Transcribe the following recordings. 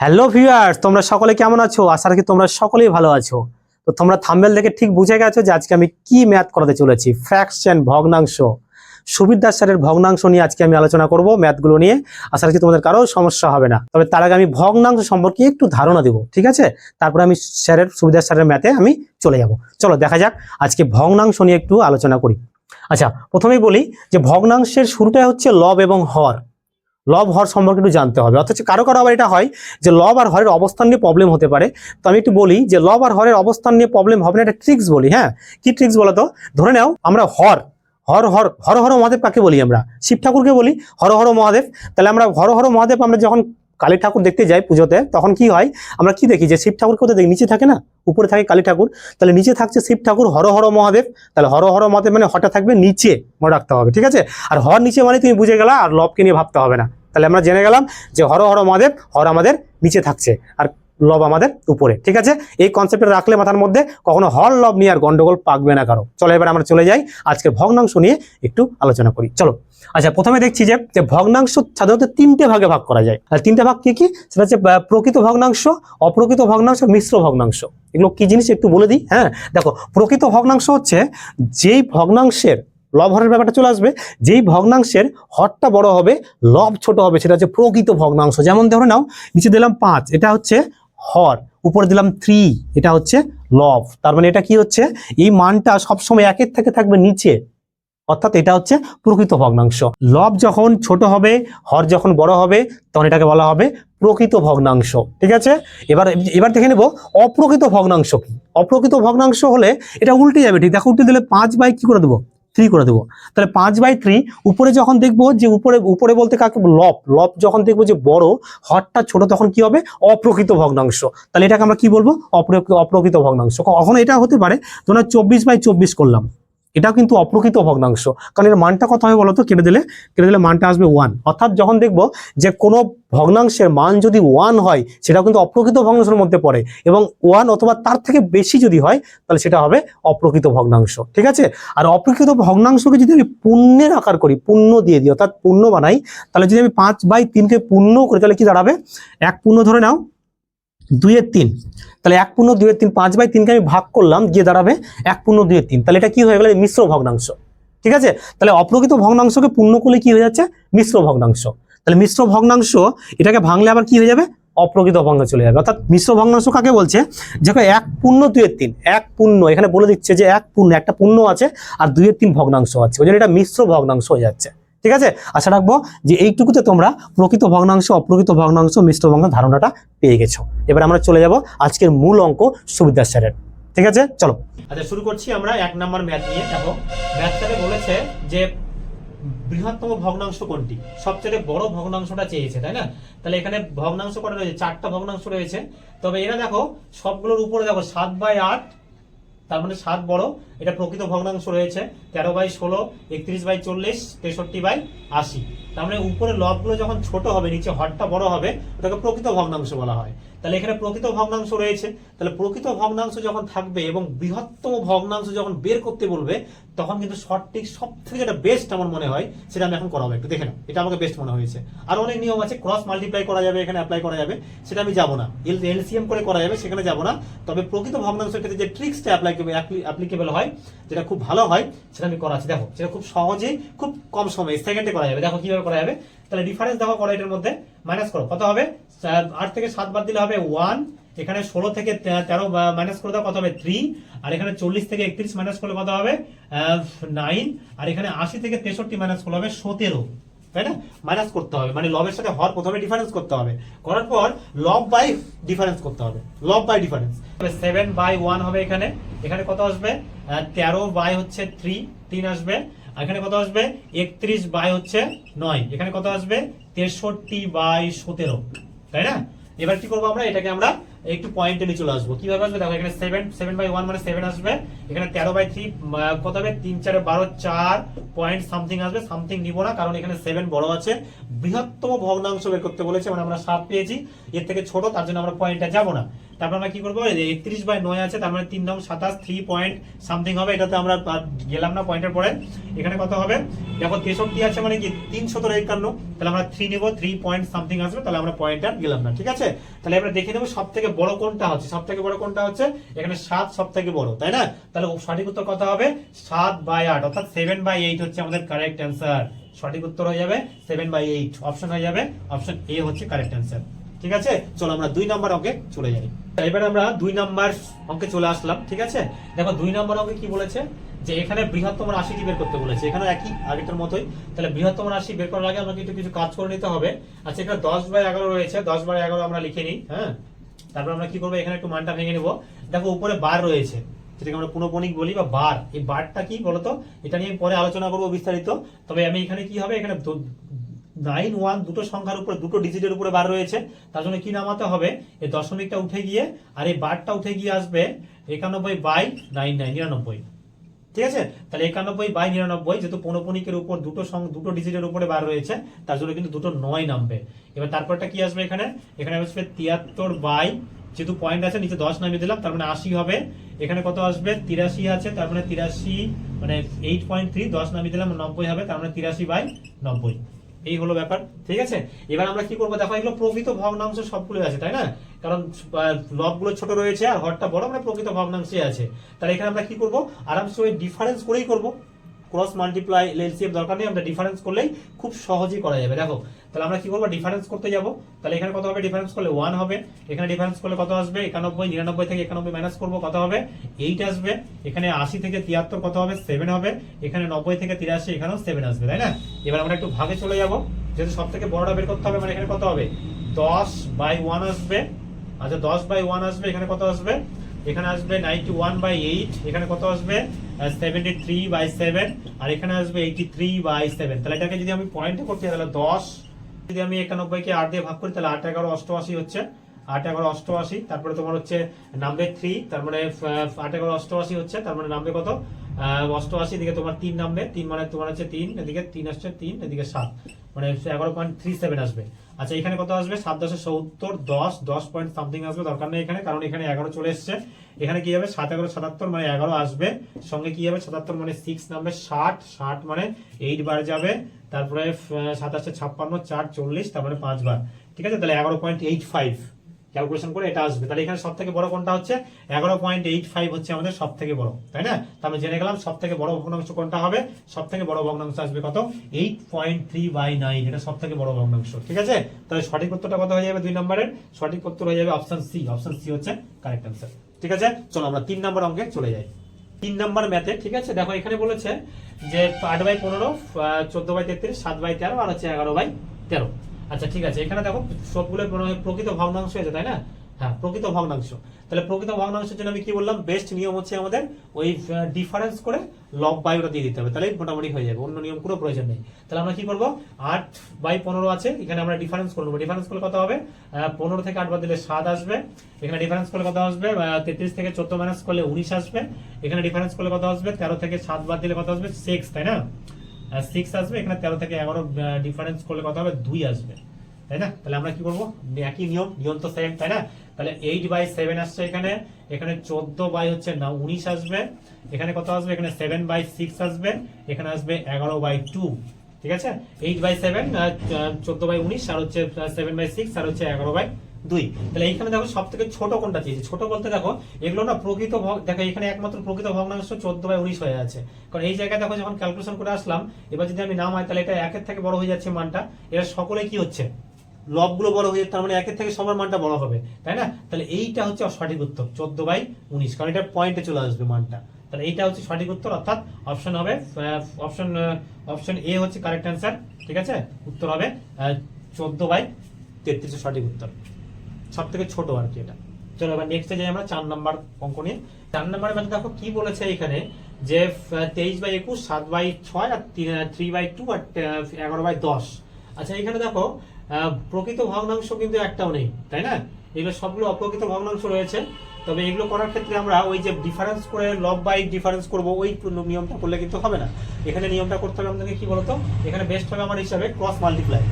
Hello viewers তোমরা সকলে কেমন আছো? আশা রাখি তোমরা সকলেই ভালো আছো। তো তোমরা থাম্বেল দেখে ঠিক বুঝে গেছো যে আজকে আমি কি ম্যাথ করাতে চলেছি। ফ্র্যাকশন ভগ্নাংশ। সুবিদ্যার স্যারের ভগ্নাংশ নিয়ে আজকে আমি আলোচনা করব ম্যাথগুলো নিয়ে। আশা রাখি তোমাদের কারও সমস্যা হবে না। তবে তার আগে আমি ভগ্নাংশ সম্পর্কে একটু ধারণা দেবো, ঠিক আছে? তারপরে আমি স্যারের সুবিধার স্যারের ম্যাথে আমি চলে যাব। চলো, দেখা যাক আজকে ভগ্নাংশ নিয়ে একটু আলোচনা করি। আচ্ছা প্রথমেই বলি যে ভগ্নাংশের শুরুটাই হচ্ছে লব এবং হর লব হর সম্পর্কে একটু জানতে হবে। অথচ কারও কারও আবার এটা হয় যে লব আর হরের অবস্থান নিয়ে প্রবলেম হতে পারে। তো আমি একটু বলি যে লব আর হরের অবস্থান নিয়ে প্রবলেম হবে না একটা ট্রিক্স বলি হ্যাঁ? কি ট্রিক্স বলো তো? ধরে নাও আমরা হর হর হর হর হর মহাদেব কাকে বলি আমরা? শিব ঠাকুরকে বলি, হর হর মহাদেব। তাহলে আমরা হর হর মহাদেব আমরা যখন কালী ঠাকুর দেখতে যাই পুজোতে, তখন কি হয়? আমরা কি দেখি যে শিব ঠাকুর কোথায় দেখি? নিচে থাকে না? উপরে থাকে কালী ঠাকুর। তাহলে নিচে থাকছে শিব ঠাকুর, হর হর মহাদেব। তাহলে হর হর মহাদেব মানে হরটা থাকবে নিচে, মনে রাখতে হবে, ঠিক আছে? আর হর নিচে মানে তুমি বুঝে গেলা, আর লবকে নিয়ে ভাবতে হবে না। তাহলে আমরা জেনে গেলাম যে হর হর মহাদেব, হর আমাদের নিচে থাকছে আর লব আমাদের উপরে, ঠিক আছে? এই কনসেপ্টটা রাখলে মাথার মধ্যে কখনো হর, লব নিয়ে আর গন্ডগোল পাকবে না কারও। চলো এবার আমরা চলে যাই আজকে ভগ্নাংশ নিয়ে একটু আলোচনা করি। চলো আচ্ছা প্রথমে দেখছি যে যে ভগ্নাংশ সাধারণত তিনটে ভাগে ভাগ করা যায়। আর তিনটে ভাগ কি কি? সেটা হচ্ছে প্রকৃত ভগ্নাংশ, অপ্রকৃত ভগ্নাংশ, মিশ্র ভগ্নাংশ। এগুলো কি জিনিস একটু বলে দিই? হ্যাঁ দেখো, প্রকৃত ভগ্নাংশ হচ্ছে যেই ভগ্নাংশের লব হরের ব্যাপারটা চলে আসবে। যেই ভগ্নাংশের হরটা বড় হবে লব ছোট হবে, সেটা হচ্ছে প্রকৃত ভগ্নাংশ। যেমন ধরে নাও, নিচে দিলাম পাঁচ, এটা হচ্ছে হর, উপরে দিলাম থ্রি এটা হচ্ছে লব তার মানে এটা কি হচ্ছে? এই মানটা সবসময় একের থেকে থাকবে নিচে। অর্থাৎ এটা হচ্ছে প্রকৃত ভগ্নাংশ। লব যখন ছোট হবে, হর যখন বড় হবে, তখন এটাকে বলা হবে প্রকৃত ভগ্নাংশ। ঠিক আছে? এবার এবার দেখে নেব, অপ্রকৃত ভগ্নাংশ কি? অপ্রকৃত ভগ্নাংশ হলে এটা উল্টে যাবে। ঠিক, দেখো উল্টে দিলে পাঁচ বাই কি করে দেবো? থ্রি করে দেবো। তাহলে পাঁচ বাই থ্রি উপরে যখন দেখব যে উপরে উপরে বলতে কাকে? লব। লব যখন দেখব যে বড়, হরটা ছোট, তখন কি হবে? অপ্রকৃত ভগ্নাংশ। তাহলে এটাকে আমরা কি বলব? অপ্রকৃত ভগ্নাংশ। কখনো এটা হতে পারে। তোমরা চব্বিশ বাই চব্বিশ করলাম। এটাও কিন্তু অপ্রকৃত ভগ্নাংশ। কারণ এর মানটা কত হবে বলতো? কেটে দিলে কেটে দিলে মানটা আসবে ওয়ান অর্থাৎ যখন দেখব যে কোনো ভগ্নাংশের মান যদি ওয়ান হয়, সেটাও কিন্তু অপ্রকৃত ভগ্নাংশের মধ্যে পড়ে। এবং ওয়ান অথবা তার থেকে বেশি যদি হয়, তাহলে সেটা হবে অপ্রকৃত ভগ্নাংশ। ঠিক আছে? আর অপ্রকৃত ভগ্নাংশকে যদি আমি পূর্ণের আকার করি পূর্ণ দিয়ে দিই, অর্থাৎ পূর্ণ বানাই, তাহলে যদি আমি পাঁচ বাই তিনকে পূর্ণ করি, তাহলে কি দাঁড়াবে? এক পূর্ণ ধরে নাও দুইয়ের তিন। তাহলে এক পূর্ণ দুইয়ের তিন, পাঁচ বাই তিনকে আমি ভাগ করলাম, গিয়ে দাঁড়াবে এক পূর্ণ দুইয়ের তিন। তাহলে এটা কি হয়ে গেল? মিশ্র ভগ্নাংশ। ঠিক আছে? তাহলে অপ্রকৃত ভগ্নাংশকে পূর্ণ করলে কি হয়ে যাচ্ছে? মিশ্র ভগ্নাংশ। তাহলে মিশ্র ভগ্নাংশ, এটাকে ভাঙলে আবার কি হয়ে যাবে? অপ্রকৃত ভগ্নাংশ চলে যাবে। অর্থাৎ মিশ্র ভগ্নাংশ কাকে বলছে? যখন এক পূর্ণ দুইয়ের তিন, এক পূর্ণ। এখানে বলে দিচ্ছে যে এক পূর্ণ, একটা পূর্ণ আছে আর দুইয়ের তিন ভগ্নাংশ আছে। ওই জন্য এটা মিশ্র ভগ্নাংশ হয়ে যাচ্ছে। ঠিক আছে? আশা রাখব যে এইটুকুতে তোমরা প্রকৃত ভগ্নাংশ, অপ্রকৃত ভগ্নাংশ মিশ্র ভগ্নাংশ ধারণাটা পেয়ে গেছো। এবার আমরা চলে যাব আজকের মূল অঙ্ক সুবিদ্যার স্যারের ঠিক আছে? চলো। আচ্ছা শুরু করছি আমরা এক নাম্বার ম্যাথ নিয়ে। দেখো, ম্যাথটাতে বলেছে যে বৃহত্তম ভগ্নাংশ কোনটি? সবচেয়ে বড় ভগ্নাংশটা চেয়েছে, তাই না? তাহলে এখানে ভগ্নাংশ কটা রয়েছে? চারটা ভগ্নাংশ রয়েছে। তবে এরা দেখো, সবগুলোর উপরে দেখো, সাত বাই আট তার মানে সাত বড়। এটা প্রকৃত ভগ্নাংশ রয়েছে। তেরো বাই ষোলো, একত্রিশ বাই চল্লিশ, তেষট্টি বাই আশি। তার মানে উপরে লবগুলো যখন ছোট হবে, নিচে হরটা বড় হবে, ওটাকে প্রকৃত ভগ্নাংশ বলা হয়। তাহলে এখানে প্রকৃত ভগ্নাংশ রয়েছে। তাহলে প্রকৃত ভগ্নাংশ যখন থাকবে এবং বৃহত্তম ভগ্নাংশ যখন বের করতে বলবে, তখন কিন্তু সঠিক সব থেকে যেটা বেস্ট আমার মনে হয়, সেটা আমি এখন করাবো একটু, দেখে নাও। এটা আমাকে বেস্ট মনে হয়েছে। আর অনেক নিয়ম আছে ক্রস মাল্টিপ্লাই করা যাবে, এখানে অ্যাপ্লাই করা যাবে, সেটা আমি যাব না। এলসিএম করে করা যাবে, সেখানে যাব না। তবে প্রকৃত ভগ্নাংশের ক্ষেত্রে যে ট্রিক্সটা অ্যাপ্লাই অ্যাপ্লিকেবল হয়, যেটা খুব ভালো হয়, সেটা আমি করা করাচ্ছি। দেখো, সেটা খুব সহজেই, খুব কম সময়ে সেকেন্ডে করা যাবে। দেখো কীভাবে করা যাবে। তাহলে ডিফারেন্স দেখো করো এটার মধ্যে মাইনাস করো। কত হবে? আট থেকে সাত বাদ দিলে হবে ওয়ান এখানে ষোলো থেকে তেরো মাইনাস করে দাও, কত হবে? থ্রি আর এখানে চল্লিশ থেকে একত্রিশ মাইনাস করলে কত হবে? নাইন আর এখানে আশি থেকে তেষট্টি মাইনাস করলে হবে সতেরো, তাই না? মাইনাস করতে হবে মানে লবের সাথে হর প্রথমে ডিফারেন্স করতে হবে। করার পর লব বাই ডিফারেন্স করতে হবে। লব by difference seven by one হবে এখানে। এখানে কত আসবে? তেরো বাই হচ্ছে থ্রি তিন আসবে। এখানে কত আসবে? একত্রিশ বাই হচ্ছে নয়। এখানে কত আসবে? তেষট্টি বাই সতেরো। তাই না? এবার কি করব আমরা? এটাকে আমরা একটু পয়েন্টে নিয়ে চলে আসব। কীভাবে আসবে? দেখো, এখানে সেভেন সেভেন বাই ওয়ান মানে সেভেন আসবে। এখানে তেরো বাই থ্রি কত হবে? তিন, চারে, বারো, চার পয়েন্ট সামথিং আসবে। সামথিং নিব না, কারণ এখানে সেভেন বড় আছে। বৃহত্তম ভগ্নাংশ বের করতে বলেছে মানে আমরা সাত পেয়েছি। এর থেকে ছোট, তার জন্য আমরা পয়েন্টটা যাব না। তারপর আমরা কি করব? একত্রিশ বাই নয় আছে, তার মানে তিন নং সাতাশ থ্রি পয়েন্ট সামথিং হবে। এটাতে আমরা গেলাম না পয়েন্টের পরে। এখানে কত হবে? দেখো, তেষট্টি আছে মানে কি? তিন সতেরো একান্ন। তাহলে আমরা থ্রি নেব থ্রি পয়েন্ট সামথিং আসবে। তাহলে আমরা পয়েন্ট আর গেলাম না, ঠিক আছে? তাহলে আমরা দেখে নেব সব থেকে বড় কোনটা হচ্ছে। সব থেকে বড় কোনটা হচ্ছে? এখানে সাত সব থেকে বড়, তাই না? তাহলে সঠিক উত্তর কত হবে? সাত বাই আট, অর্থাৎ সেভেন বাই এইট হচ্ছে আমাদের কারেক্ট অ্যান্সার সঠিক উত্তর হয়ে যাবে সেভেন বাই এইট অপশন হয়ে যাবে। অপশন এ হচ্ছে কারেক্ট অ্যান্সার ঠিক আছে? চলো আমরা দুই নম্বর অঙ্কে চলে যাই। এবার আমরা দুই নম্বর অঙ্কে চলে আসলাম, ঠিক আছে? দেখো, দুই নম্বর অঙ্কে কি বলেছে? যে এখানে বৃহত্তম রাশিটি বের করতে বলেছে? এখানে একই, আগেরটার মতোই। তাহলে বৃহত্তম রাশি বের করার আগে আমাকে একটু কিছু কাজ করে নিতে হবে। আচ্ছা এখানে দশ বাই এগারো রয়েছে, দশ বাই এগারো আমরা লিখে নিই হ্যাঁ? তারপর আমরা কি করব? এখানে একটু মানটা ভেঙে নেব। দেখো, উপরে বার রয়েছে, যেটাকে আমরা পুনঃপনিক বলি বা বার। এই বারটা কি বলতো? এটা নিয়ে পরে আলোচনা করব বিস্তারিত। তবে আমি এখানে কি হবে? এখানে নাইন ওয়ান দুটো সংখ্যার উপরে, দুটো ডিজিটের উপরে বার রয়েছে। তার জন্য কি নামাতে হবে? এই দশমিকটা উঠে গিয়ে আর এই বারটা উঠে গিয়ে আসবে একানব্বই বাই নাইন নাইন, নিরানব্বই। ঠিক আছে? তাহলে একানব্বই বাই নিরানব্বই যেহেতু পৌনপনিকের উপর দুটো দুটো ডিজিটের উপরে বার রয়েছে, তার জন্য কিন্তু দুটো নয় নামবে। এবার তারপরটা কি আসবে এখানে? এখানে আসবে তিয়াত্তর বাই, যেহেতু পয়েন্ট আছে, নিচে দশ নামিয়ে দিলাম, তার মানে আশি হবে। এখানে কত আসবে? তিরাশি আছে, তার মানে তিরাশি মানে এইট পয়েন্ট থ্রি দশ নামিয়ে দিলাম, নব্বই হবে, তার মানে তিরাশি বাই নব্বই। এই হলো ব্যাপার, ঠিক আছে? এবার আমরা কি করব? দেখো, এগুলো প্রকৃত ভগ্নাংশ সবগুলো আছে, তাই না? কারণ লবগুলো ছোট রয়েছে আর হরটা বড় মানে প্রকৃত ভগ্নাংশে আছে। তাহলে এখানে আমরা কি করব? আরামসে ওই ডিফারেন্স করেই করব। ক্রস মাল্টিপ্লাই এলসিএম দরকার নেই, আমরা ডিফারেন্স করলেই খুব সহজেই করা যাবে। দেখো, তাহলে আমরা কি করব ডিফারেন্স করতে যাব। তাহলে এখানে কত হবে? ডিফারেন্স করলে ওয়ান হবে। এখানে ডিফারেন্স করলে কত আসবে? একানব্বই, নিরানব্বই থেকে একানব্বই মাইনাস করব, কত হবে? এইট আসবে। এখানে আশি থেকে তিয়াত্তর কত হবে? সেভেন হবে। এখানে নব্বই থেকে তিরাশি, এখানেও সেভেন আসবে, তাই না? এবার আমরা একটু ভাগে চলে যাব। যেহেতু সব থেকে বড়টা বের করতে হবে মানে এখানে কত হবে? দশ বাই ওয়ান আসবে। আচ্ছা দশ বাই ওয়ান আসবে, এখানে কত আসবে? এখানে আসবে নাইনটি ওয়ান বাই এইট এখানে কত আসবে? সেভেন্টি থ্রি বাই সেভেন আর এখানে আসবে এইটি থ্রি বাই সেভেন তাহলে এটাকে যদি আমি পয়েন্টে করতে তাহলে দশ। যদি আমি একানব্বইকে আট দিয়ে ভাগ করি, তাহলে আট এগারো অষ্টআশি হচ্ছে। আট এগারো অষ্টআশি, তারপরে তোমার হচ্ছে নামবে থ্রি তার মানে আট এগারো অষ্টআশি হচ্ছে, তার মানে নামবে কত? অষ্টআশি, এদিকে তোমার তিন নামবে। তিন মানে তোমার হচ্ছে তিন, এদিকে তিন আসছে তিন, এদিকে সাত। মানে এগারো পয়েন্ট থ্রি সেভেন আসবে। আচ্ছা এখানে কত আসবে? সাত দশে সত্তর, দশ দশ পয়েন্ট সামথিং আসবে, দরকার নেই এখানে, কারণ এখানে এগারো চলে এসছে। এখানে কি হবে? সাত এগারো সাতাত্তর মানে এগারো আসবে। সঙ্গে কি হবে? সাতাত্তর মানে সিক্স নামবে, ষাট ষাট মানে এইট বার যাবে। তারপরে সাতাশে ছাপ্পান্ন, চার চল্লিশ তারপরে পাঁচ বার। ঠিক আছে? তাহলে এগারো পয়েন্ট এইট ফাইভ ক্যালকুলেশন করে এটা আসবে। তাহলে এখানে সব থেকে বড় কোনটা হচ্ছে? এগারো পয়েন্ট এইট ফাইভ হচ্ছে আমাদের সব থেকে বড়, তাই না? তাহলে জেনে গেলাম সব থেকে বড় ভগ্নাংশ কোনটা হবে? সব থেকে বড় ভগ্নাংশ আসবে কত? Eight point three by nine, এটা সব থেকে বড় ভগ্নাংশ, ঠিক আছে? তাহলে সঠিক উত্তরটা কত হয়ে যাবে দুই নম্বরের? সঠিক উত্তর হয়ে যাবে অপশন সি অপশন সি হচ্ছে কারেক্ট অ্যান্সার ঠিক আছে? চলো আমরা তিন নম্বর অঙ্কে চলে যাই। তিন নম্বর ম্যাথে ঠিক আছে? দেখো এখানে বলেছে যে আট বাই পনেরো চোদ্দ বাই তেত্রিশ, সাত বাই তেরো, আর হচ্ছে এগারো বাই তেরো। আচ্ছা ঠিক আছে। এখানে দেখো, সবগুলো মনে প্রকৃত ভগ্নাংশ হয়েছে তাই না? হ্যাঁ প্রকৃত ভগ্নাংশ। তাহলে প্রকৃত ভগ্নাংশের জন্য আমি কি বললাম? বেস্ট নিয়ম হচ্ছে আমাদের ওই ডিফারেন্স করে লব বাই ওটা দিয়ে দিতে হবে। তাহলে মোটামুটি হয়ে যাবে, অন্য নিয়ম কোনো প্রয়োজন নেই। তাহলে আমরা কি করব? আট বাই পনেরো আছে, এখানে আমরা ডিফারেন্স করে নেব। ডিফারেন্স করলে কত হবে? পনেরো থেকে আট বাদ দিলে সাত আসবে। এখানে ডিফারেন্স করলে কত আসবে? তেত্রিশ থেকে চোদ্দ মাইনাস করলে উনিশ আসবে। এখানে ডিফারেন্স করলে কত আসবে? তেরো থেকে সাত বাদ দিলে কত আসবে? সিক্স তাই না? সিক্স আসবে, এখানে তেরো থেকে এগারো ডিফারেন্স করলে কত হবে? দুই আসবে। তাই না? তাহলে আমরা কি করব? একই নিয়ম নিয়ম তো সেম তাই না? তাহলে এইট বাই সেভেন আসছে এখানে এখানে চোদ্দ বাই হচ্ছে না, উনিশ আসবে। এখানে কত আসবে? এখানে সেভেন বাই সিক্স আসবে। এখানে আসবে এগারো বাই টু ঠিক আছে? এইট বাই সেভেন চোদ্দ বাই উনিশ, আর হচ্ছে সেভেন বাই সিক্স আর হচ্ছে এগারো বাই দুই। তাহলে এইখানে দেখো সব থেকে ছোট কোনটা চেয়েছি ছোট বলতে দেখো, এগুলো না প্রকৃত ভগ দেখো, এখানে একমাত্র প্রকৃত ভগ্নাংশ চোদ্দ বাই উনিশ হয়ে আছে। কারণ এই জায়গায় দেখো যখন ক্যালকুলেশন করে আসলাম, এবার যদি আমি নাম হয় তাহলে এটা একের থেকে বড় হয়ে যাচ্ছে মানটা। এরা সকলে কি হচ্ছে? লবগুলো বড় হয়ে তার মানে একের থেকে সবার মানটা বড় হবে। তাই না? তাহলে এইটা হচ্ছে সঠিক উত্তর, চোদ্দ বাই উনিশ। কারণ এটা পয়েন্টে চলে আসবে মানটা। তাহলে এইটা হচ্ছে সঠিক উত্তর, অর্থাৎ অপশন হবে অপশন অপশন এ হচ্ছে কারেক্ট অ্যান্সার ঠিক আছে? উত্তর হবে চোদ্দ বাই তেত্রিশ সঠিক উত্তর। সব থেকে ছোট আর কি এটা। চলো এবার নেক্সটে যাই আমরা চার নাম্বার অঙ্ক নিয়ে। চার নাম্বার মানে দেখো কি বলেছে এখানে যে তেইশ বাই একুশ, সাত বাই ছয় আর থ্রি বাই টু আর এগারো বাই দশ। আচ্ছা এখানে দেখো প্রকৃত ভগ্নাংশ কিন্তু একটাও নেই, তাই না? এগুলো সবগুলো অপ্রকৃত ভগ্নাংশ রয়েছে। তবে এগুলো করার ক্ষেত্রে আমরা ওই যে ডিফারেন্স করে লব বাই ডিফারেন্স করব, ওই নিয়মটা করলে কিন্তু হবে না। এখানে নিয়মটা করতে হবে আমাদেরকে কি বলতো? এখানে বেস্ট হবে আমার হিসাবে ক্রস মাল্টিপ্লাই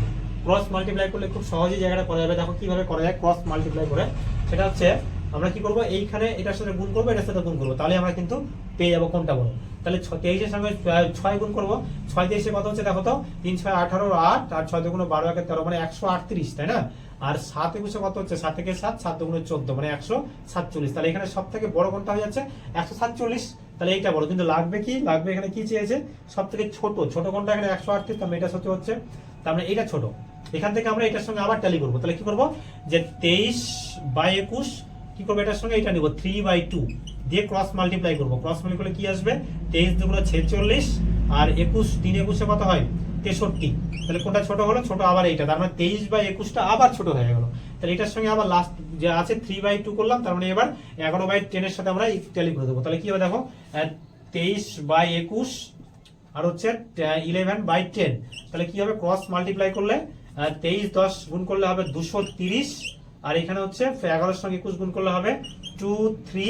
ক্রস মাল্টিপ্লাই করলে খুব সহজেই জায়গাটা করা যাবে। দেখো কীভাবে করা যায় ক্রস মাল্টিপ্লাই করে। সেটা হচ্ছে, আমরা কি করব? এইখানে এটার সাথে গুণ করব, এটার সাথে গুণ করব। তাহলে আমরা কিন্তু পেয়ে যাব কোনটা বড় তাহলে তেইশের সঙ্গে ছয় গুণ করব। ছয় তেইশে কত হচ্ছে দেখো তো? তিন ছয় আঠারো আট, আর ছয় দুগুণ বারো একে তেরো মানে একশো আটত্রিশ, তাই না? আর সাত একুশে কত হচ্ছে? সাত থেকে সাত সাত দুগুণ চোদ্দ মানে একশো সাতচল্লিশ। তাহলে এখানে সব থেকে বড় কোনটা হয়ে যাচ্ছে? একশো সাতচল্লিশ। তাহলে এইটা বড় কিন্তু লাগবে কি? লাগবে এখানে কি চেয়েছে? সব থেকে ছোট। ছোট কোনটা এখানে? একশো আটত্রিশ। তাহলে এটা সত্যি হচ্ছে, তার মানে এটা ছোট। এখান থেকে আমরা এটার সঙ্গে আবার ট্যালি করব। তাহলে কি করব? যে তেইশ বাই একুশ, কি করব এটার সঙ্গে? এটা নিবো থ্রি বাই টু দিয়ে ক্রস মাল্টিপ্লাই করব। ক্রস মাল্টি করলে কি আসবে? তেইশ দুগুলো ছেচল্লিশ আর একুশ, তিন একুশে কত হয়? তেষট্টি। তাহলে কোনটা ছোট হলো? ছোট আবার এইটা। তার মানে তেইশ বাই একুশটা আবার ছোট হয়ে গেলো। তাহলে এটার সঙ্গে আবার লাস্ট যে আছে থ্রি বাই টু করলাম, তার মানে এবার এগারো বাই টেনের সাথে আমরা ট্যালি করে দেবো। তাহলে কি হবে দেখো? তেইশ বাই একুশ আর হচ্ছে ইলেভেন বাই টেন তাহলে কি হবে? ক্রস মাল্টিপ্লাই করলে তেইশ, দশ গুণ করলে হবে দুশো তিরিশ। আর এখানে হচ্ছে এগারোর সঙ্গে একুশ গুণ করলে হবে টু থ্রি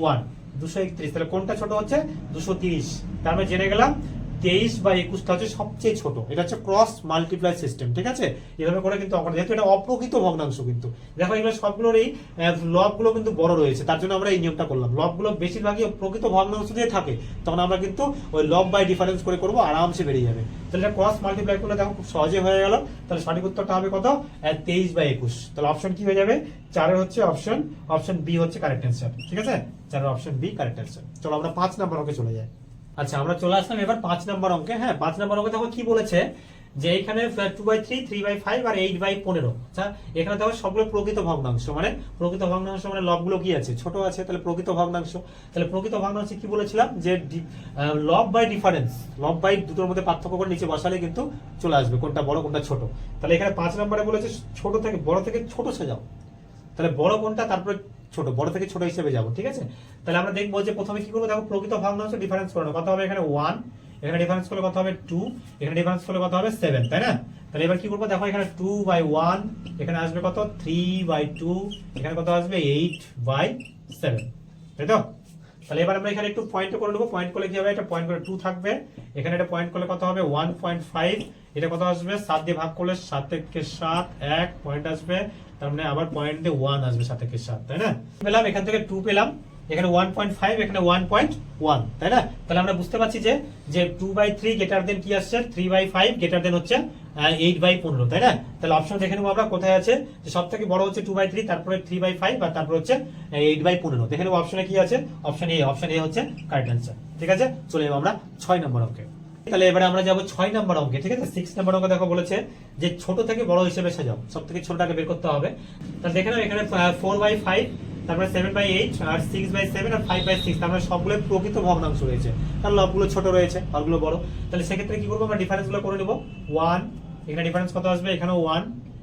ওয়ান। দুশো একত্রিশ। তাহলে কোনটা ছোট হচ্ছে? দুশো তিরিশ। তার মানে জেনে গেলাম তেইশ বা একুশটা হচ্ছে সবচেয়ে ছোট। এটা হচ্ছে ক্রস মাল্টিপ্লাই সিস্টেম ঠিক আছে? এভাবে করে কিন্তু অঙ্কটা যেহেতু এটা অপ্রকৃত ভগ্নাংশ কিন্তু। দেখো, এগুলো সবগুলোরই লবগুলো কিন্তু বড় রয়েছে। তার জন্য আমরা এই নিয়মটা করলাম। লবগুলো বেশিরভাগই প্রকৃত ভগ্নাংশ দিয়ে থাকে। তখন আমরা কিন্তু ওই লব বাই ডিফারেন্স করে করব, আরামসে বেরিয়ে যাবে। তাহলে এটা ক্রস মাল্টিপ্লাই করলে দেখো খুব সহজে হয়ে গেল। তাহলে সঠিক উত্তরটা হবে কত? তেইশ বাই একুশ। তাহলে অপশন কি হয়ে যাবে? চারের হচ্ছে অপশন অপশন বি হচ্ছে কারেক্ট অ্যান্সার ঠিক আছে? চারের অপশন বি কারেক্ট অ্যান্সার চলো, আমরা পাঁচ নাম্বার অঙ্কে চলে যাই। আচ্ছা আমরা চলে আসলাম এবার পাঁচ নাম্বার অঙ্কে। হ্যাঁ পাঁচ নাম্বার অঙ্কে দেখো কি বলেছে? যে এখানে two by three three by five R eight by পনেরো। আচ্ছা এখানে দেখো সবগুলো প্রকৃত ভগ্নাংশ। মানে প্রকৃত ভগ্নাংশ মানে লবগুলো কি আছে? ছোট আছে, তাহলে প্রকৃত ভগ্নাংশ। তাহলে প্রকৃত ভগ্নাংশে কি বলেছিলাম? যে লব বাই ডিফারেন্স লব বাই দুটোর মধ্যে পার্থক্য করে নিচে বসালে কিন্তু চলে আসবে, কোনটা বড়, কোনটা ছোট। তাহলে এখানে পাঁচ নম্বরে বলেছে ছোট থেকে, বড় থেকে ছোট সাজাও। তাহলে বড় কোনটা, তারপরে ছোট, বড় থেকে ছোট হিসেবে যাব, ঠিক আছে? তাহলে আমরা দেখব যে প্রথমে কি করব? দেখো, প্রকৃত ভগ্নাংশ ডিফারেন্স করো কত হবে এখানে ওয়ান এখানে ডিফারেন্স করলে কত হবে টু এখানে ডিফারেন্স করলে কত হবে সেভেন তাই না? তাহলে এবার কি করব? দেখো, এখানে টু বাই ওয়ান এখানে আসবে কত? থ্রি বাই টু এখানে কত আসবে? এইট বাই সেভেন তাই তো? তাহলে এবার আমরা এখানে একটু পয়েন্ট করে নেব। পয়েন্ট করলে কি হবে? এটা পয়েন্ট করে টু থাকবে। এখানে এটা পয়েন্ট করলে কত হবে? ওয়ান পয়েন্ট ফাইভ এটা কত আসবে? সাত দিয়ে ভাগ করলে সাত সাত, এক পয়েন্ট আসবে। তার মানে আবার পয়েন্ট ওয়ান আসবে সাত সাত, তাই না? পেলাম, এখান থেকে টু পেলাম। এখানে ওয়ান পয়েন্ট ফাইভ এখানে ওয়ান পয়েন্ট ওয়ান তাই না? তাহলে আমরা বুঝতে পারছি যে যে two by three greater than কি আসছে? Three by five greater than হচ্ছে এইট বাই পনেরো, তাই না? তাহলে অপশন দেখে নেব আমরা কোথায় আছে। যে সব থেকে বড় হচ্ছে টু বাই থ্রি তারপরে থ্রি বাই ফাইভ আর তারপর হচ্ছে এইট বাই পনেরো। দেখে নেব অপশনে কি আছে? অপশন এ অপশন এ হচ্ছে কারেক্ট অ্যান্সার ঠিক আছে? চলে যাব আমরা ছয় নম্বর অঙ্কে তাহলে এবারে আমরা যাব ছয় নম্বর অঙ্কে, ঠিক আছে? সিক্স নম্বর অঙ্কে দেখো বলেছে যে ছোট থেকে বড় হিসেবে সাজাও সব থেকে ছোটটাকে বের করতে হবে। তাহলে দেখে নাও এখানে ফোর বাই ফাইভ তারপরে সেভেন বাই এইট আর সিক্স বাই সেভেন আর ফাইভ বাই সিক্স তারপরে সবগুলো প্রকৃত ভগ্নাংশ রয়েছে। তার লবগুলো ছোট রয়েছে হরগুলো বড়। তাহলে সেক্ষেত্রে কি করব আমরা ডিফারেন্সগুলো করে নেব? ওয়ান এখানে ডিফারেন্স কত আসবে? এখানে ওয়ান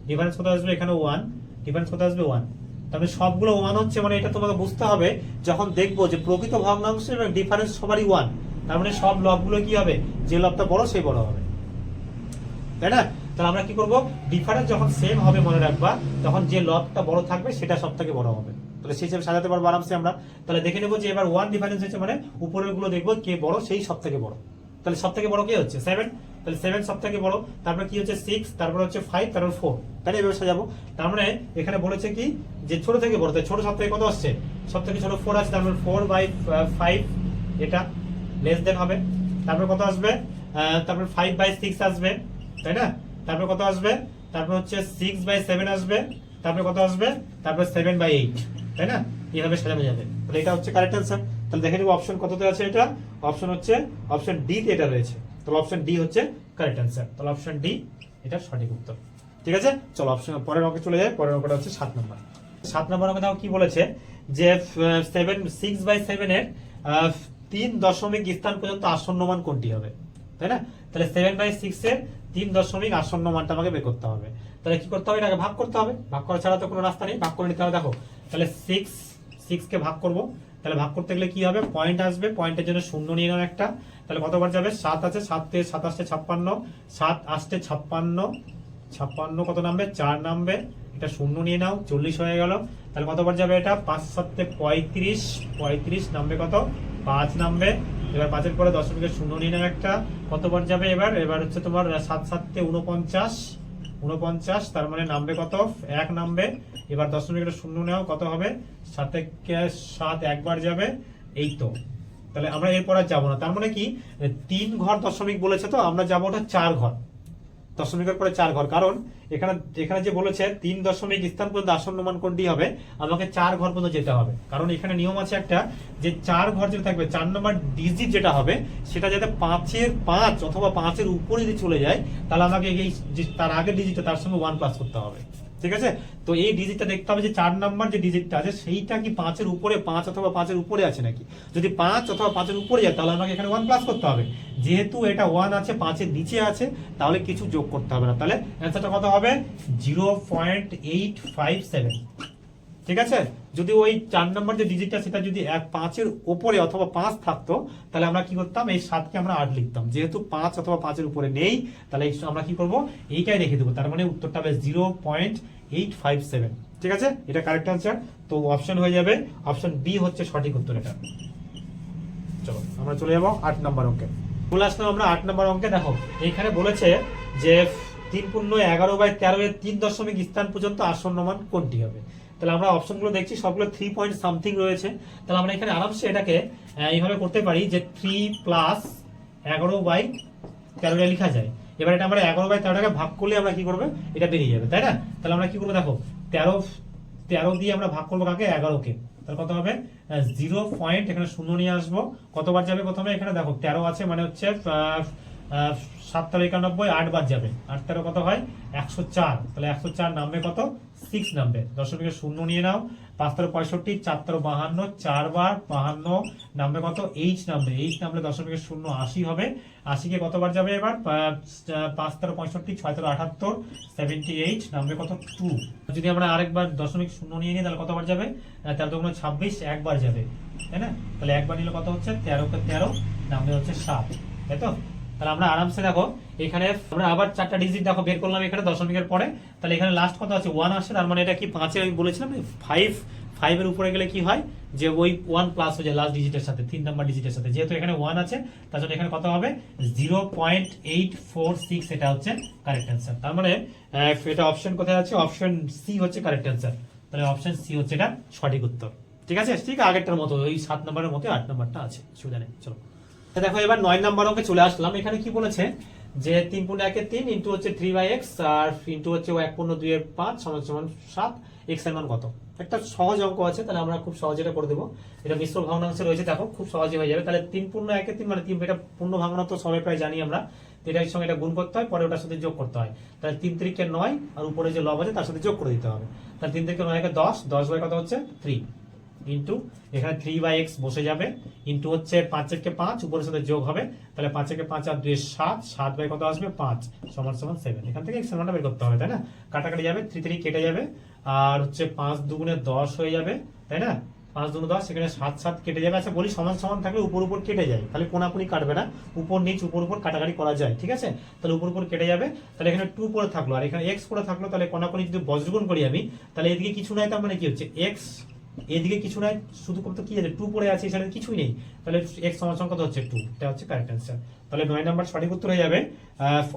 ডিফারেন্স কত আসবে? এখানে ওয়ান ডিফারেন্স কত আসবে? ওয়ান তাহলে সবগুলো ওয়ান হচ্ছে মানে এটা তোমাকে বুঝতে হবে, যখন দেখব যে প্রকৃত ভগ্নাংশ এবং ডিফারেন্স সবারই ওয়ান তার মানে সব লবগুলো কি হবে? যে লবটা বড়, সেই বড় হবে। তাই না? তাহলে আমরা কি করব? ডিফারেন্স যখন সেম হবে মনে রাখবা, তখন যে লবটা বড় থাকবে, সেটা সব থেকে বড় হবে। তাহলে সেই হিসেবে সাজাতে পারব আরামসে আমরা। তাহলে দেখে নেব যে এবার ওয়ান ডিফারেন্স হচ্ছে মানে উপরেরগুলো দেখব কে বড়, সেই সব থেকে বড়। তাহলে সব থেকে বড় কে হচ্ছে? সেভেন তাহলে সেভেন সব থেকে বড়। তারপরে কি হচ্ছে? সিক্স তারপর হচ্ছে ফাইভ তারপর ফোর তাহলে এভাবে সাজাবো। তার মানে এখানে বলেছে কি? যে ছোট থেকে বড়। তাই ছোট সব থেকে কত আসছে? সব থেকে ছোট ফোর আছে তারপর ফোর বাই ফাইভ এটা লেস দেন হবে। তারপর কত আসবে? তারপর ফাইভ বাই সিক্স আসবে, তাই না? তারপর কত আসবে? তারপর হচ্ছে সিক্স বাই সেভেন আসবে, তারপর কত আসবে? তারপর সেভেন বাই এইট তাই না? এইভাবে সাজানো যাবে। তাহলে এটা হচ্ছে কারেক্ট অ্যান্সার তাহলে দেখে নিব অপশন কততে আছে এটা। অপশন হচ্ছে অপশন ডি তে এটা রয়েছে। তাহলে অপশন ডি হচ্ছে কারেক্ট অ্যান্সার তাহলে অপশন ডি এটা সঠিক উত্তর। ঠিক আছে? চলো অপশন পরের অঙ্কে চলে যায় পরের অঙ্কটা হচ্ছে সাত নম্বর সাত নম্বর অঙ্কে দেখো কি বলেছে যে সেভেন সিক্স বাই সেভেনের তিন দশমিক স্থান পর্যন্ত আসন্ন মান কোনটি হবে? তাই না? তাহলে সেভেন বাই সিক্স এর তিন দশমিক আসন্ন মানটা আমাকে বের করতে হবে। তাহলে কি করতে হবে? এটাকে ভাগ করতে হবে। ভাগ করা ছাড়া তো কোনো রাস্তা নেই। ভাগ করে নিতে হবে। দেখো, তাহলে সিক্স সিক্স কে ভাগ করব। তাহলে ভাগ করতে গেলে কি হবে? পয়েন্ট আসবে। পয়েন্টের জন্য শূন্য নিয়ে নাও একটা। তাহলে কতবার যাবে? সাত আছে, সাত থেকে সাতাশে ছাপ্পান্ন। সাত আসতে ছাপ্পান্ন। ছাপ্পান্ন কত নামবে? চার নামবে। এটা শূন্য নিয়ে নাও। চল্লিশ হয়ে গেল। তাহলে কতবার যাবে এটা? পাঁচ সাতে পঁয়ত্রিশ। পঁয়ত্রিশ নামবে কত? পাঁচ নামবে। এবার পাঁচের পরে দশমিকের শূন্য নিয়ে নাও একটা। কতবার যাবে এবার? এবার হচ্ছে তোমার সাত সাতে উনপঞ্চাশ উনপঞ্চাশ তার মানে নামবে কত? এক নামবে। এবার দশমিকের শূন্য নেওয়া কত হবে? সাত সাত একবার যাবে। এই তো। তাহলে আমরা এরপর আর যাব না। তার মানে কি? তিন ঘর দশমিক বলেছে তো, আমরা যাব ওটা চার ঘর। দশমিকের পরে চার ঘর। কারণ এখানে এখানে যে বলেছে তিন দশমিক স্থান পর্যন্ত আসন্ন মান কোনটি হবে? আমাকে চার ঘর পর্যন্ত যেতে হবে। কারণ এখানে নিয়ম আছে একটা যে চার ঘর যেটা থাকবে, চার নম্বর ডিজিট যেটা হবে, সেটা যাতে পাঁচের পাঁচ অথবা পাঁচের উপরে যদি চলে যায়, তাহলে আমাকে এই তার আগের ডিজিটটা তার সঙ্গে ওয়ান প্লাস করতে হবে। ঠিক আছে? তো এই ডিজিটটা দেখতে হবে যে চার নাম্বার যে ডিজিটটা আছে, সেইটা কি পাঁচের উপরে, পাঁচ অথবা পাঁচের উপরে আছে নাকি? যদি পাঁচ অথবা পাঁচের উপরে যায়, তাহলে আমাকে এখানে ওয়ান প্লাস করতে হবে। যেহেতু এটা ওয়ান আছে, পাঁচের নিচে আছে, তাহলে কিছু যোগ করতে হবে না। তাহলে অ্যান্সারটা কত হবে? Zero point eight five seven ঠিক আছে? যদি ওই চার নম্বর যে ডিজিটটা সেটা যদি এক পাঁচের উপরে অথবা পাঁচ থাকতো, তাহলে আমরা কি করতাম? এই সাতকে আমরা আট লিখতাম। যেহেতু পাঁচ অথবা পাঁচের উপরে নেই, তাহলে আমরা কি করব? এইটাই রেখে দেবো। তার মানে উত্তরটা হবে zero point eight five seven. ঠিক আছে? এটা কারেক্ট আনসার তো অপশন হয়ে যাবে। অপশন বি হচ্ছে সঠিক উত্তর এটা। চলো, আমরা চলে যাব আট নম্বর অঙ্কে। চলে আসলাম আমরা আট নম্বর অঙ্কে। দেখো এইখানে বলেছে যে তিন পূর্ণ এগারো বাই তেরো এর তিন দশমিক স্থান পর্যন্ত আসন্ন মান কোনটি হবে? তাহলে আমরা অপশনগুলো দেখছি, সবগুলো থ্রি পয়েন্ট সামথিং রয়েছে। তাহলে আমরা এখানে আরামসে এটাকে এইভাবে করতে পারি যে থ্রি প্লাস এগারো বাই তেরোটা লেখা যায়। এবার এটা আমরা এগারো বাই তেরোটাকে ভাগ করলে আমরা কি করব? এটা বেরিয়ে যাবে, তাই না? তাহলে আমরা কি করব দেখো, তেরো তেরো দিয়ে আমরা ভাগ করব কাকে? এগারোকে। তাহলে কত হবে? জিরো পয়েন্ট এখানে শূন্য নিয়ে আসব। কতবার যাবে প্রথমে? এখানে দেখো, তেরো আছে মানে হচ্ছে সাত তেরো একানব্বই, আট বার যাবে। আট তেরো কত হয়? একশো চার। তাহলে একশো চার নামবে কত? সিক্স নামবে। দশমিকের শূন্য নিয়ে নাও। পাঁচ তেরো পঁয়ষট্টি, চার তেরো বাহান্ন চারবার বাহান্ন নামবে কত? এইচ নামবে। এইচ নামলে দশমিকের শূন্য আশি হবে। আশিকে কতবার যাবে এবার? পাঁচ তেরো পঁয়ষট্টি, ছয় তেরো আটাত্তর সেভেন্টি এইট নামবে কত? টু যদি আমরা আরেকবার দশমিক শূন্য নিয়ে নিই, তাহলে কতবার যাবে? তেরো দুগুণ ছাব্বিশ একবার যাবে। তাই না? তাহলে একবার নিলে কত হচ্ছে? তেরোকে তেরো, নামবে হচ্ছে সাত। তাই তো? তাহলে আমরা আরামসে দেখো, এখানে আমরা আবার চারটা ডিজিট দেখো বের করলাম এখানে দশমিকের পরে। তাহলে এখানে লাস্ট কত আছে? ওয়ান আসছে তার মানে এটা কি পাঁচের আমি বলেছিলাম ফাইভ ফাইভের উপরে গেলে কি হয়? যে ওই ওয়ান প্লাস হয়ে যায় লাস্ট ডিজিটের সাথে, তিন নাম্বার ডিজিটের সাথে। যেহেতু এখানে ওয়ান আছে, তার জন্য এখানে কত হবে? Zero point eight four six এটা হচ্ছে কারেক্ট অ্যান্সার তার মানে এটা অপশন কোথায় আছে? অপশন সি হচ্ছে কারেক্ট অ্যান্সার তাহলে অপশন সি হচ্ছে এটা সঠিক উত্তর। ঠিক আছে? ঠিক আগেরটার মতো, ওই সাত নম্বরের মতো আট নম্বরটা আছে, সুবিধা নেই, চলো। দেখো, এবার নয় নম্বর অঙ্কে চলে আসলাম। এখানে কি বলেছে? যে তিন পূর্ণ একের তিন ইন্টু হচ্ছে থ্রি বাই এক্স, আর ইন্টু হচ্ছে এক পূর্ণ দুই এর পাঁচ সমান সমান সাত, এক্সের মান কত? একটা সহজ অঙ্ক আছে, তাহলে আমরা খুব সহজে এটা করে দেবো। এটা মিশ্র ভগ্নাংশে রয়েছে, দেখো, খুব সহজে হয়ে যাবে। তাহলে তিন পূর্ণ একের তিন মানে তিন, এটা পূর্ণ ভাঙনা তো সবাই প্রায় জানি আমরা। এটার সঙ্গে এটা গুণ করতে হয়, পরে ওটার সাথে যোগ করতে হয়। তাহলে তিন তিরিকে নয়, আর উপরে যে লব আছে, তার সাথে যোগ করে দিতে হবে। তাহলে তিন থেকে নয়কে দশ দশ বাই কত হচ্ছে? থ্রি। ইন্টু এখানে থ্রি বাই এক্স বসে যাবে ইন্টু হচ্ছে পাঁচেরকে পাঁচ, উপরের সাথে যোগ হবে, তাহলে পাঁচেরকে পাঁচ আর দুই সাত সাত বাই কত আসবে? পাঁচ, সমান সমান সেভেন এখান থেকে এক্স বের করতে হবে, তাই না? কাটাকাটি যাবে থ্রি থ্রি কেটে যাবে, আর হচ্ছে পাঁচ দুগুণে দশ হয়ে যাবে, তাই না? পাঁচ দুগুণে দশ সেখানে সাত সাত কেটে যাবে। আচ্ছা বলি সমান সমান থাকলে উপর উপর কেটে যায়, তাহলে কোনাকুনি কাটবে না, উপর নিচ, উপর উপর কাটাকাটি করা যায়, ঠিক আছে? তাহলে উপর উপর কেটে যাবে, তাহলে এখানে টু পরে থাকল, আর এখানে এক্স করে থাকল, তাহলে কোনাকুনি যদি বজ্রগুণ করি আমি, তাহলে এদিকে কিছু নাই, তার মানে কি হচ্ছে? এক্স এদিকে কিছু নাই, শুধু কি আছে? টু পড়ে আছে, এখানে কিছুই নেই। তাহলে এক্স সমান সংখ্যা হচ্ছে টু এটা হচ্ছে কারেক্ট অ্যান্সার তাহলে নয় নাম্বার সঠিক উত্তর হয়ে যাবে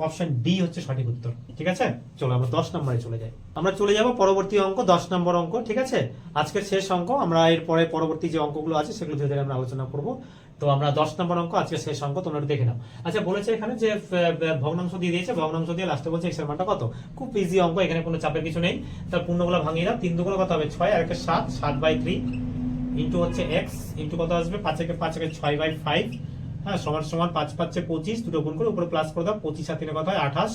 অপশন ডি হচ্ছে সঠিক উত্তর, ঠিক আছে? চলো আমরা দশ নম্বরে চলে যাই। আমরা চলে যাব পরবর্তী অঙ্ক, দশ নম্বর অঙ্ক, ঠিক আছে? আজকের শেষ অঙ্ক, আমরা এরপরে পরবর্তী যে অঙ্কগুলো আছে সেগুলো ধীরে ধীরে আমরা আলোচনা করব। তো আমরা দশ নম্বর অঙ্ক আজকে শেষ অঙ্ক, তোমরা দেখে নাও। আচ্ছা বলেছে এখানে যে ভগ্নাংশ দিয়ে দিয়েছে, ভগ্নাংশ দিয়ে লাস্টে বলছে এক্সের মানটা কত? খুব ইজি অঙ্ক, এখানে কোনো চাপের কিছু নেই। তার পূর্ণগুলো ভাঙিয়ে দাও তিন দুগুলো কত হবে? ছয়, আর একটা সাত সাত বাই থ্রি ইন্টু হচ্ছে এক্স ইন্টু কত আসবে? পাঁচ একে পাঁচ একে ছয় বাই ফাইভ হ্যাঁ সমান সমান পাঁচ পাঁচে পঁচিশ, দুটো গুণ করে উপরে প্লাস করে দাও, পঁচিশ আর তিনে কত হয় আঠাশ।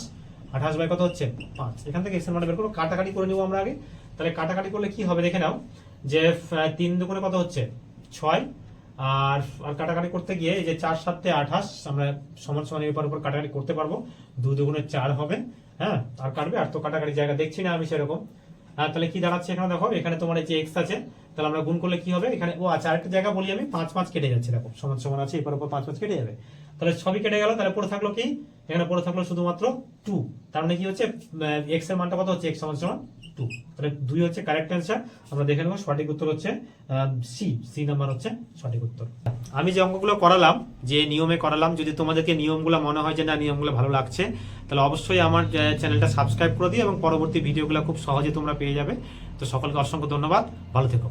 আঠাশ বাই কত হচ্ছে? পাঁচ। এখান থেকে এক্সের বের করব কাটাকাটি করে নেব আমরা আগে। তাহলে কাটাকাটি করলে কি হবে দেখে নাও, যে তিন দুগুণে কত হচ্ছে? ছয়। আর আর কাটাকাটি করতে গিয়ে যে চার সাতে আঠাশ, আমরা সমান সমান এর উপর কাটাকাটি করতে পারব। দু দুগুণে চার হবে হ্যাঁ আর কাটবে। আর তো কাটাকাটি জায়গা দেখছি না আমি সেরকম। হ্যাঁ তাহলে কি দাঁড়াচ্ছে এখানে দেখো, এখানে তোমার যে এক্স আছে তাহলে আমরা গুণ করলে কি হবে? এখানে, ও আচ্ছা আরেকটা জায়গা বলি আমি, পাঁচ পাঁচ কেটে যাচ্ছে এরকম সমান সমান আছে, এরপর ওপর পাঁচ পাঁচ কেটে যাবে। তাহলে সবই কেটে গেল, তাহলে পড়ে থাকল কি? এখানে পড়ে থাকল শুধুমাত্র টু তার মানে কি হচ্ছে? এক্সের মানটা কত হচ্ছে? এক্স সমান সমান টু তাহলে দুই হচ্ছে কারেক্ট অ্যান্সার আমরা দেখে নেব সঠিক উত্তর হচ্ছে সি সি নাম্বার হচ্ছে সঠিক উত্তর। আমি যে অঙ্কগুলো করালাম, যে নিয়মে করালাম, যদি তোমাদেরকে নিয়মগুলো মনে হয় যে না, নিয়মগুলো ভালো লাগছে, তাহলে অবশ্যই আমার চ্যানেলটা সাবস্ক্রাইব করে দিও এবং পরবর্তী ভিডিওগুলো খুব সহজে তোমরা পেয়ে যাবে। তো সকলকে অসংখ্য ধন্যবাদ। ভালো থেকো।